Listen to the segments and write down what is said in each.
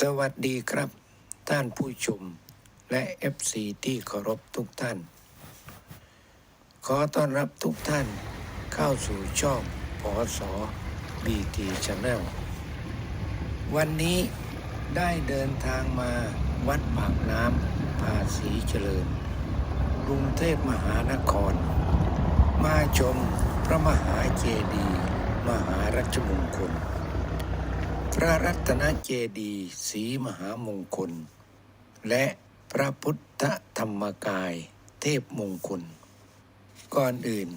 สวัสดีครับ ท่านผู้ชมและ FC ที่เคารพทุกท่าน ขอต้อนรับทุกท่านเข้าสู่ช่องพอสอ BT Channel วันนี้ได้เดินทางมาวัดปากน้ำภาษีเจริญกรุงเทพมหานคร มาชมพระมหาเจดีย์มหารัชมงคล พระรัตนเจดีย์ศรีมหามงคล และพระพุทธธรรมกายเทพมงคล ก่อนอื่น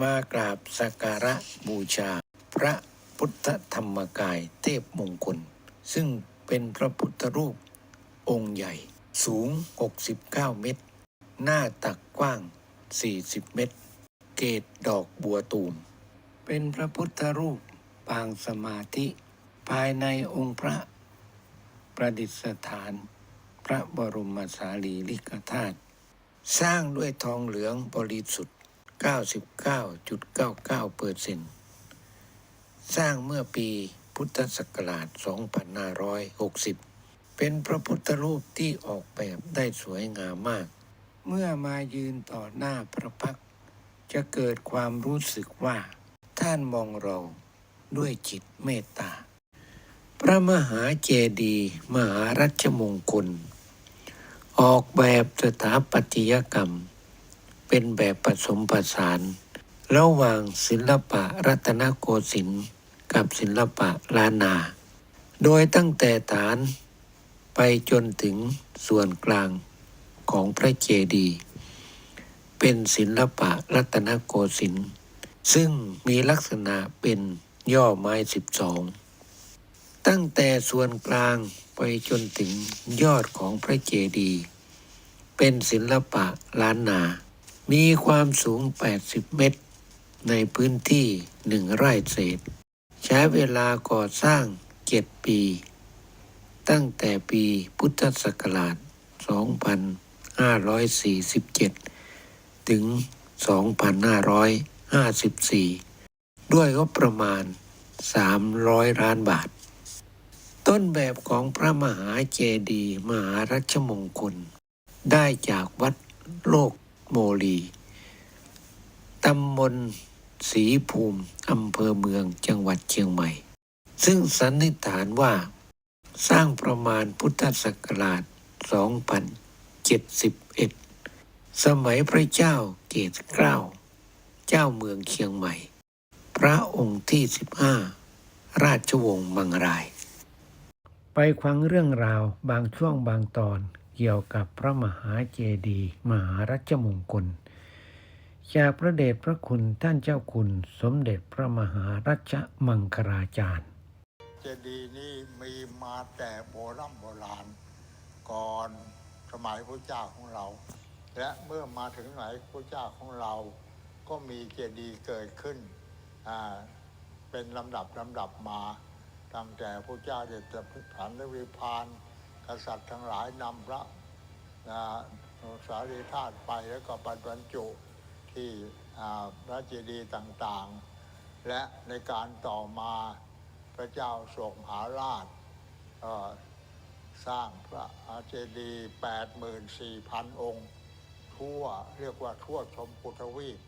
มากราบสักการะบูชา พระพุทธธรรมกายเทพมงคล ซึ่งเป็นพระพุทธรูปองค์ใหญ่สูง 69 เมตร หน้าตักกว้าง 40 เมตร เกตดอกบัวตูม เป็นพระพุทธรูปปางสมาธิ ภายในองค์พระประดิษฐาน พระบรมสารีริกธาตุสร้างด้วยทองเหลืองบริสุทธิ์ 99.99เปอร์เซนต์สร้างเมื่อปีพุทธศักราช 2560 เป็นพระพุทธรูปที่ออกแบบได้สวยงามมาก เมื่อมายืนต่อหน้าพระพัก จะเกิดความรู้สึกว่า ท่านมองเราด้วยจิตเมตตา พระมหาเจดีย์มหารัชมงคล ออกแบบสถาปัตยกรรม เป็นแบบผสมผสาน ระหว่างศิลปะรัตนโกสินทร์กับศิลปะล้านนา โดยตั้งแต่ฐานไปจนถึงส่วนกลางของพระเจดีย์เป็นศิลปะรัตนโกสินทร์ซึ่งมีลักษณะเป็นย่อไม้สิบสอง ตั้งแต่ส่วนกลางไปจนถึงยอดของพระเจดีย์เป็นศิลปะล้านนา มีความสูง 80 เมตร ในพื้นที่หนึ่งไร่เศษ ใช้เวลาก่อสร้าง 7 ปี ตั้งแต่ปีพุทธศักราช 2547 ถึง 2554 ด้วยงบประมาณ 300 ล้านบาท ต้นแบบของพระมหาเจดีย์มหารัชมงคล ได้จากวัดโลกโมลี ตำบลศรีภูมิ อำเภอเมืองจังหวัดเชียงใหม่ ซึ่งสันนิษฐานว่า สร้างประมาณพุทธศักราช 2071 สมัยพระเจ้าเกศเกล้า เจ้าเมืองเชียงใหม่ พระองค์ที่ 15 ราชวงศ์มังราย ไปฟังเรื่องราวบางช่วงบางตอนเกี่ยวกับพระมหาเจดีย์มหารัชมงคล จากพระเดชพระคุณท่านเจ้าคุณสมเด็จพระมหารัชมังคลาจารย์ เจดีย์นี่มีมาแต่โบรำโบราณ ก่อนสมัยพระเจ้าของเรา และเมื่อมาถึงสมัยพระเจ้าของเรา ก็มีเจดีย์เกิดขึ้น เป็นลำดับลำดับมา ตั้งแต่พระเจ้าเดชผันและวิพานกษัตริย์ทั้งหลายนำพระอ่าสารีธาตุไปแล้วก็บรรจุที่พระเจดีย์ต่างๆ และในการต่อมาพระเจ้าโศกมหาราชสร้างพระเจดีย์84,000 องค์ ทั่วเรียกว่าทั่วชมพุทวีป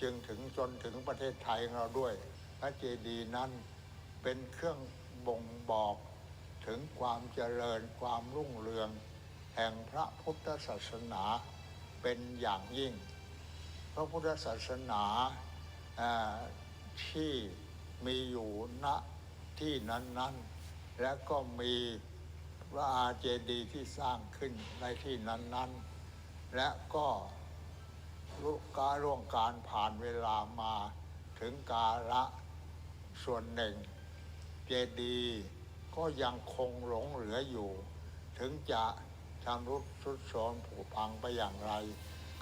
จึงถึงจนถึงประเทศไทยของเราด้วย พระเจดีย์นั้น เป็นเครื่องบ่งบอกถึงความเจริญความรุ่งเรือง แห่งพระพุทธศาสนาเป็นอย่างยิ่ง พระพุทธศาสนาที่มีอยู่ณที่นั้น ๆ และก็มีพระอาเจดีย์ที่สร้างขึ้นในที่นั้น ๆ และก็ลุการร่วงการผ่านเวลามาถึงกาละส่วนหนึ่ง เจดีย์ก็ยังคงหลงเหลืออยู่ ถึงจะชำรุดทรุดโทรมผุพังไปอย่างไร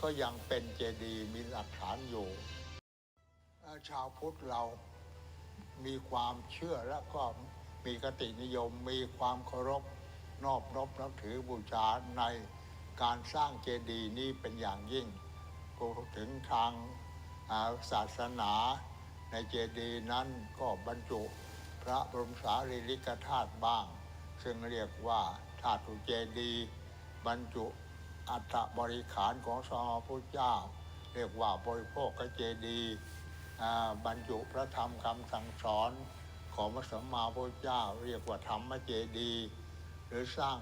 ก็ยังเป็นเจดีย์มีหลักฐานอยู่ ชาวพุทธเรามีความเชื่อและก็มีกตินิยมมีความเคารพนอบนบนับถือบูชาในการสร้างเจดีย์นี้เป็นอย่างยิ่งพูถึงทางาศาสนาในเจดีย์นั้นก็บรรจุ พระบรมสารีริกธาตุบ้าง ซึ่งเรียกว่าธาตุเจดีย์บรรจุอัฐบริขารของสมพุทธเจ้า เรียกว่าบริโภคเจดีย์บรรจุพระธรรมคำสั่งสอนของพระสัมมาพุทธเจ้า เรียกว่าธรรมเจดีย์หรือสร้าง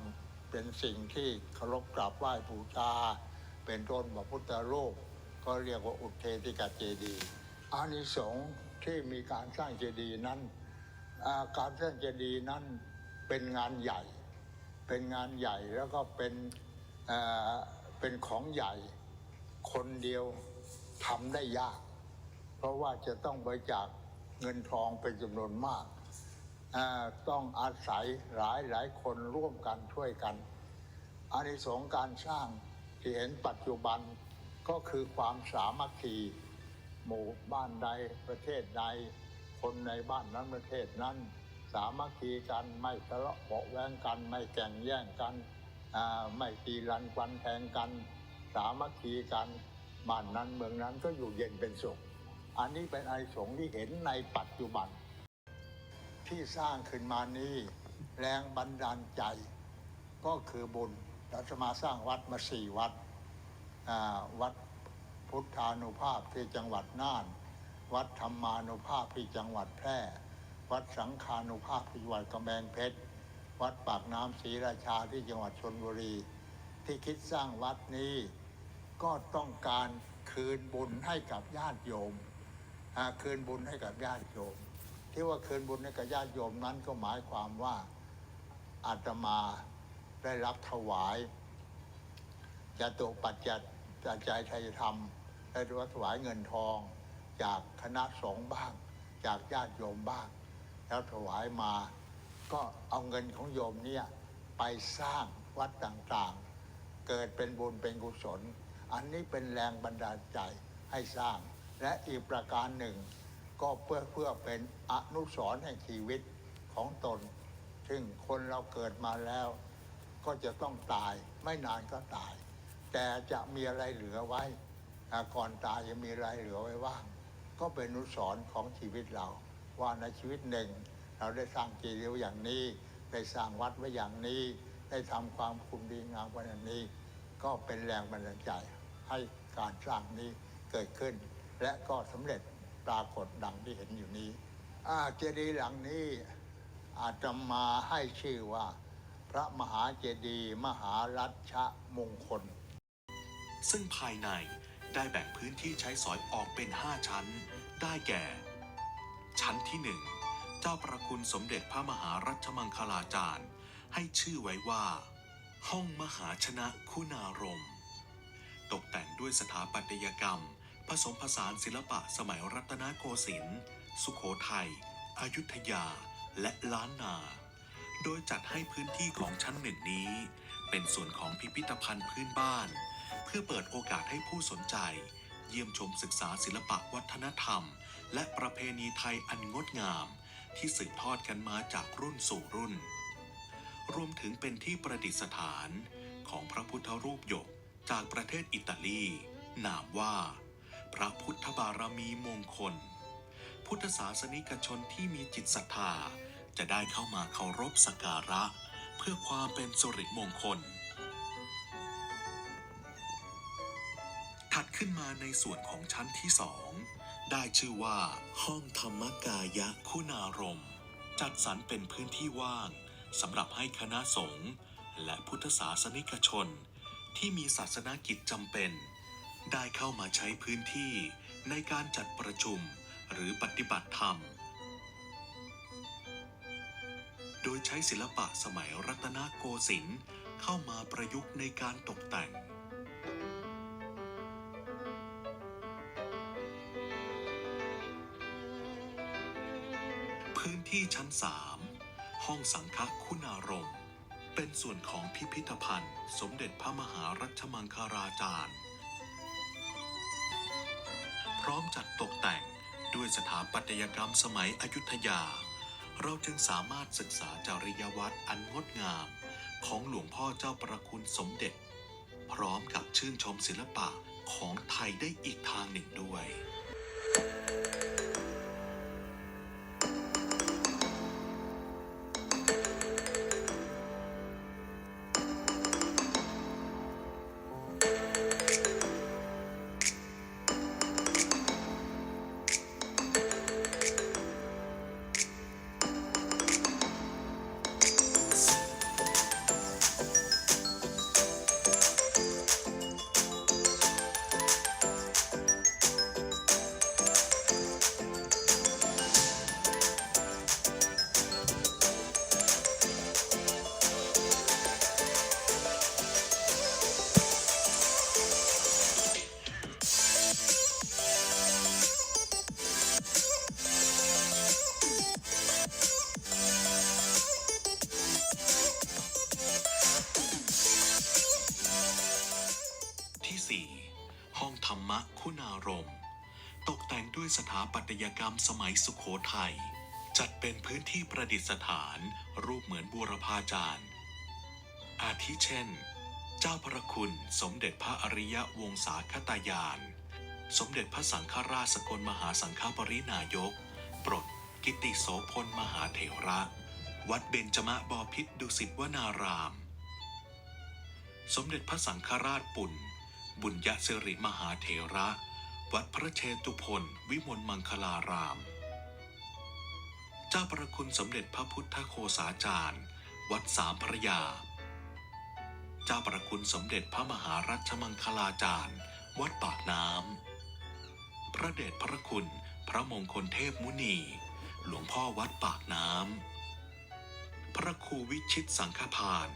เป็นสิ่งที่เคารพกราบไหว้บูชาเป็นต้นพระพุทธรูปก็เรียกว่าอุเทติกาเจดีย์อานิสงส์ที่มีการสร้างเจดีย์นั้น การสร้างเจดีย์นั้นเป็นงานใหญ่ เป็นงานใหญ่แล้วก็เป็นเป็นของใหญ่ คนเดียวทำได้ยาก เพราะว่าจะต้องบริจาคเงินทองเป็นจำนวนมากต้องอาศัยหลายหลายคนร่วมกันช่วยกันอานิสงส์การสร้างที่เห็นปัจจุบันก็คือความสามัคคี หมู่บ้านใดประเทศใด คนในบ้านนั้นประเทศนั้น สามัคคีกันไม่ทะเลาะเบาะแวงกัน ไม่แก่งแย่งกันไม่ตีรันฟันแทงกัน สามัคคีกันบ้านนั้นเมืองนั้นก็อยู่เย็นเป็นสุข อันนี้เป็นไอสงที่เห็นในปัจจุบัน ที่สร้างขึ้นมานี้แรงบันดาลใจ ก็คือบุญเราจะมาสร้างวัดมาสี่วัดวัดพุทธานุภาพที่จังหวัดน่าน วัดธรรมานุภาพที่จังหวัดแพร่ วัดสังฆานุภาพที่จังหวัดกำแพงเพชร วัดปากน้ำศรีราชาที่จังหวัดชนบุรี ที่คิดสร้างวัดนี้ก็ต้องการคืนบุญให้กับญาติโยมคืนบุญให้กับญาติโยม ที่ว่าคืนบุญให้กับญาติโยมนั้นก็หมายความว่าอาตมาได้รับถวายจตุปัจจัยปัจจัยไทยธรรมได้รับถวายเงินทอง จากคณะสงฆ์บ้าง จากญาติโยมบ้าง แล้วถวายมา ก็เอาเงินของโยมเนี่ยไปสร้างวัดต่างๆ เกิดเป็นบุญเป็นกุศล อันนี้เป็นแรงบันดาลใจให้สร้าง และอีกประการหนึ่ง ก็เพื่อเพื่อเป็นอนุสรณ์แห่งชีวิตของตน ซึ่งคนเราเกิดมาแล้ว ก็จะต้องตายไม่นานก็ตาย แต่จะมีอะไรเหลือไว้ก่อนตายจะมีอะไรเหลือไว้ว่าง ก็เป็นอนุสรณ์ของชีวิตเรา ว่าในชีวิตหนึ่ง เราได้สร้างเจดีย์ไว้อย่างนี้ ได้สร้างวัดไว้อย่างนี้ ได้ทำความคุณดีงามไว้อย่างนี้ ก็เป็นแรงบันดาลใจให้การสร้างนี้เกิดขึ้น และก็สำเร็จปรากฏดังที่เห็นอยู่นี้อาเจดีย์หลังนี้อาตมาให้ชื่อว่า พระมหาเจดีย์มหารัชมงคล ซึ่งภายใน ได้แบ่งพื้นที่ใช้สอยออกเป็น 5 ชั้น ได้แก่ ชั้นที่ 1 เจ้าประคุณสมเด็จพระมหารัชมังคลาจารย์ ให้ชื่อไว้ว่า ห้องมหาชนะคุณารม ตกแต่งด้วยสถาปัตยกรรม ผสมผสานศิลปะสมัยรัตนโกสินทร์ สุโขทัยอยุธยา และล้านนา โดยจัดให้พื้นที่ของชั้นหนึ่งนี้ เป็นส่วนของพิพิธภัณฑ์พื้นบ้าน เพื่อเปิดโอกาสให้ผู้สนใจ เยี่ยมชมศึกษาศิลปะวัฒนธรรม และประเพณีไทยอันงดงาม ที่สืบทอดกันมาจากรุ่นสู่รุ่น รวมถึงเป็นที่ประดิษฐานของพระพุทธรูปหยกจากประเทศอิตาลี นามว่า พระพุทธบารมีมงคล พุทธศาสนิกชนที่มีจิตศรัทธาจะได้เข้ามาเคารพสักการะ เพื่อความเป็นสิริมงคล ดขึ้นมาในส่วนของชั้นที่สอง ได้ชื่อว่า ห้องธรรมกายะคุณารม จัดสรรเป็นพื้นที่ว่างสำหรับให้คณะสงฆ์และพุทธศาสนิกชน ที่มีศาสนกิจจำเป็น ได้เข้ามาใช้พื้นที่ในการจัดประชุมหรือปฏิบัติธรรม โดยใช้ศิลปะสมัยรัตนโกสินทร์เข้ามาประยุกต์ในการตกแต่ง พื้นที่ชั้น3ห้องสังฆคุณารมณ์ เป็นส่วนของพิพิธภัณฑ์ สมเด็จพระมหารัชมังคลาจารย์ พร้อมจัดตกแต่งด้วยสถาปัตยกรรมสมัยอยุธยา เราจึงสามารถศึกษาจริยวัตรอันงดงาม ของหลวงพ่อเจ้าประคุณสมเด็จ พร้อมกับชื่นชมศิลปะของไทยได้อีกทางหนึ่งด้วยม รรมสมัยสุขโขทัยจัดเป็นพื้นที่ประดิษฐาน รูปเหมือนบูรพาจารย์ อาทิเช่น เจ้าพระคุณสมเด็จพระอริยวงศาคตายาน สมเด็จพระสังฆราชสกลมหาสังฆปรินายกปลดกิติโสพลมหาเถระ วัดเบญจมะบพิษดุสิตวนาราม สมเด็จพระสังฆราชปุ่น บุญยสิริมหาเถระ วัดพระเชตุพนวิมลมังคลาราม เจ้าประคุณสมเด็จพระพุทธโคสาจารย์ วัดสามพระยา เจ้าประคุณสมเด็จพระมหารัชมังคลาจารย์ วัดปากน้ำ พระเดชพระคุณพระมงคลเทพมุนี หลวงพ่อวัดปากน้ำ พระครูวิชิตสังฆพาน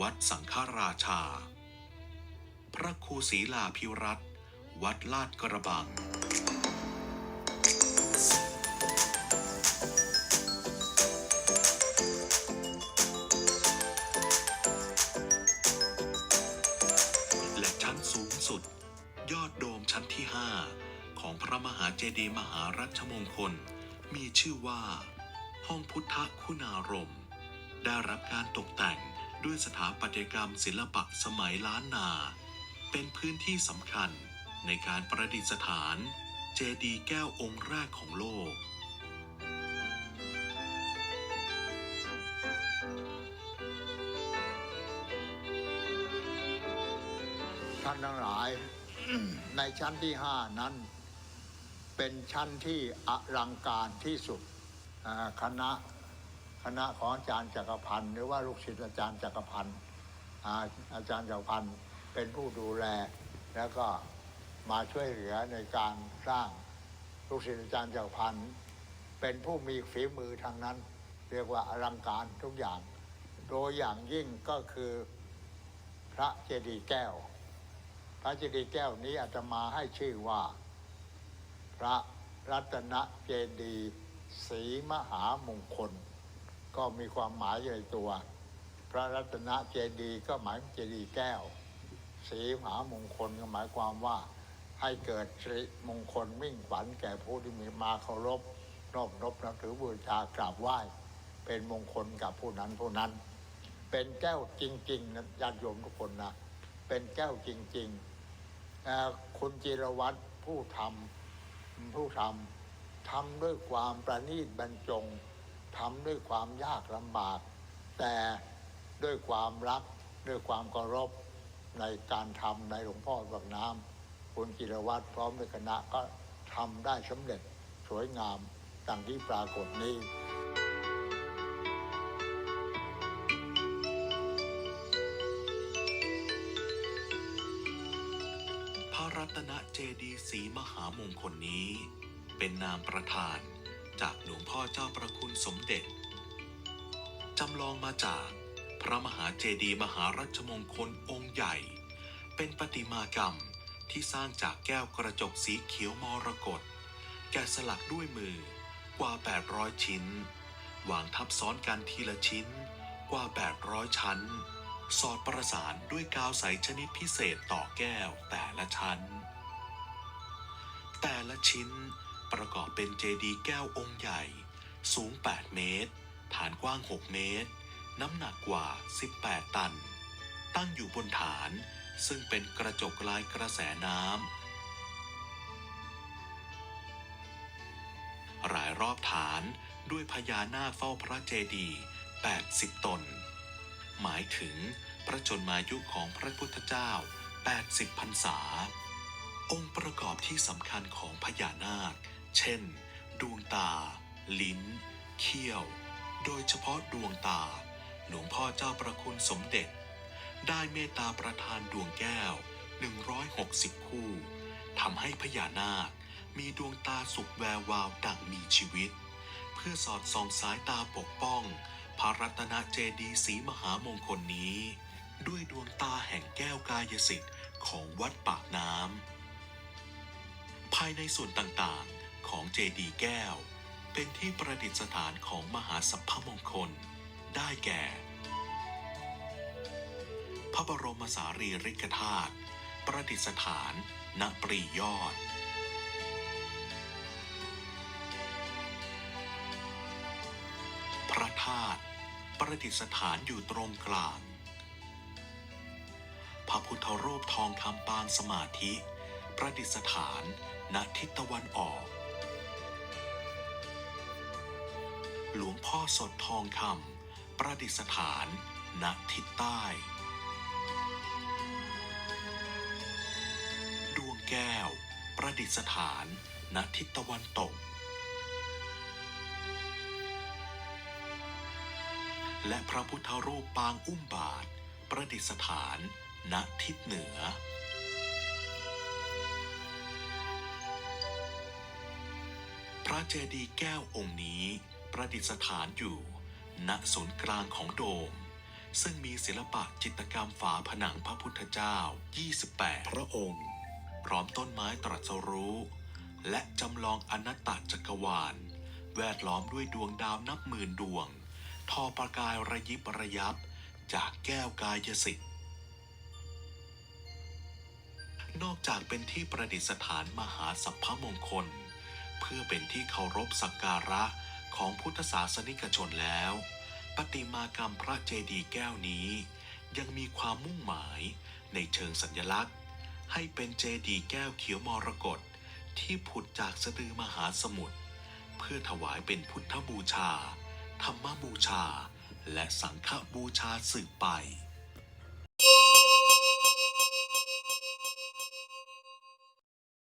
วัดสังฆราชา พระครูศรีลาภิรัต วัดลาดกระบัง และชั้นสูงสุด ยอดโดมชั้นที่ 5 ของพระมหาเจดีย์มหารัชมงคล มีชื่อว่า ห้องพุทธคุณารมณ์ได้รับการตกแต่งด้วยสถาปัตยกรรมศิลปะสมัยล้านนา เป็นพื้นที่สำคัญ ในการประดิษฐานเจดีย์แก้วองค์แรกของโลก ท่านทั้งหลาย ในชั้นที่ห้านั้น เป็นชั้นที่อลังการที่สุดคณะคณะของอาจารย์จักรพันธ์หรือว่าลูกศิษย์อาจารย์จักรพันธ์อาอาจารย์จักรพันธ์เป็นผู้ดูแลแล้วก็ มาช่วยเหลือในการสร้างลูกศิษย์อาจารย์เจักรพันธ์เป็นผู้มีฝีมือทางนั้น เรียกว่าอลังการทุกอย่าง โดยอย่างยิ่งก็คือพระเจดีย์แก้ว พระเจดีย์แก้วนี้อาตมาให้ชื่อว่า พระรัตนเจดีย์ศรีมหามงคล ก็มีความหมายอยู่ในตัว พระรัตนเจดีย์ก็หมายเจดีย์แก้วศรีมหามงคลก็หมายความว่า ให้เกิดสิริมงคลมิ่งขวัญแก่ผู้ที่มีมาเคารพนอบนบนับถือบูชากราบไหว้ เป็นมงคลกับผู้นั้นผู้นั้น เป็นแก้วจริงๆนะญาติโยมทุกคนนะเป็นแก้วจริงๆคุณจิรวัตรผู้ทำผู้ทำทำด้วยความประณีตบรรจงทำด้วยความยากลำบาก แต่ด้วยความรักด้วยความเคารพในการทำในหลวงพ่อปากน้ำ คุณจิรวัตรพร้อมด้วยคณะก็ทำได้สำเร็จสวยงามดังที่ปรากฏนี้พระรัตนเจดีย์ศรีมหามงคลนี้ เป็นนามประธานจากหลวงพ่อเจ้าประคุณสมเด็จ จำลองมาจากพระมหาเจดีย์มหารัชมงคลองค์ใหญ่ เป็นประติมากรรม ที่สร้างจากแก้วกระจกสีเขียวมรกตแกะสลักด้วยมือกว่า 800 ชิ้น วางทับซ้อนกันทีละชิ้นกว่า 800 ชั้น สอดประสานด้วยกาวใสชนิดพิเศษต่อแก้วแต่ละชั้น แต่ละชิ้นประกอบเป็นเจดีย์แก้วองค์ใหญ่ สูง 8 เมตร ฐานกว้าง 6 เมตร น้ำหนักกว่า 18 ตัน ตั้งอยู่บนฐาน ซึ่งเป็นกระจกลายกระแสน้ำรายรอบฐานด้วยพญานาคเฝ้าพระเจดีย์80 ตน หมายถึงพระชนมายุของพระพุทธเจ้า 80พรรษา องค์ประกอบที่สำคัญของพญานาค เช่น ดวงตา ลิ้น เขี้ยว โดยเฉพาะดวงตา หลวงพ่อเจ้าประคุณสมเด็จ ได้เมตตาประทานดวงแก้ว 160 คู่ทำให้พญานาค มีดวงตาสุกแวววาวดังมีชีวิต เพื่อสอดส่องสายตาปกป้อง พระรัตนเจดีย์ศรีมหามงคลนี้ ด้วยดวงตาแห่งแก้วกายสิทธิ์ของวัดปากน้ำภายในส่วนต่างๆของเจดีย์แก้ว เป็นที่ประดิษฐานของมหาสัพพมงคล ได้แก่ พระบรมสารีริกธาตุประดิษฐานณปรียอด พระธาตุประดิษฐานอยู่ตรงกลาง พระพุทธรูปทองคำปางสมาธิ ประดิษฐานณทิศตะวันออก หลวงพ่อสดทองคำประดิษฐานณทิศใต้ แก้ว ประดิษฐานณทิศตะวันตก และพระพุทธรูปปางอุ้มบาท ประดิษฐานณทิศเหนือ พระเจดีย์แก้วองค์นี้ประดิษฐานอยู่ณศูนย์กลางของโดม ซึ่งมีศิลปะจิตรกรรมฝาผนังพระพุทธเจ้า 28 พระองค์ พร้อมต้นไม้ตรัสรู้ และจำลองอนัตตจักรวาล แวดล้อมด้วยดวงดาวนับหมื่นดวง ทอประกายระยิบระยับ จากแก้วกายสิทธิ์นอกจากเป็นที่ประดิษฐานมหาสัพพมงคล เพื่อเป็นที่เคารพสักการะของพุทธศาสนิกชนแล้ว ปฏิมากรรมพระเจดีย์แก้วนี้ ยังมีความมุ่งหมายในเชิงสัญลักษณ์ ให้เป็นเจดีย์แก้วเขียวมรกตที่ผุดจากสะดือมหาสมุทรเพื่อถวายเป็นพุทธบูชา ธรรมบูชา และสังฆบูชาสืบไป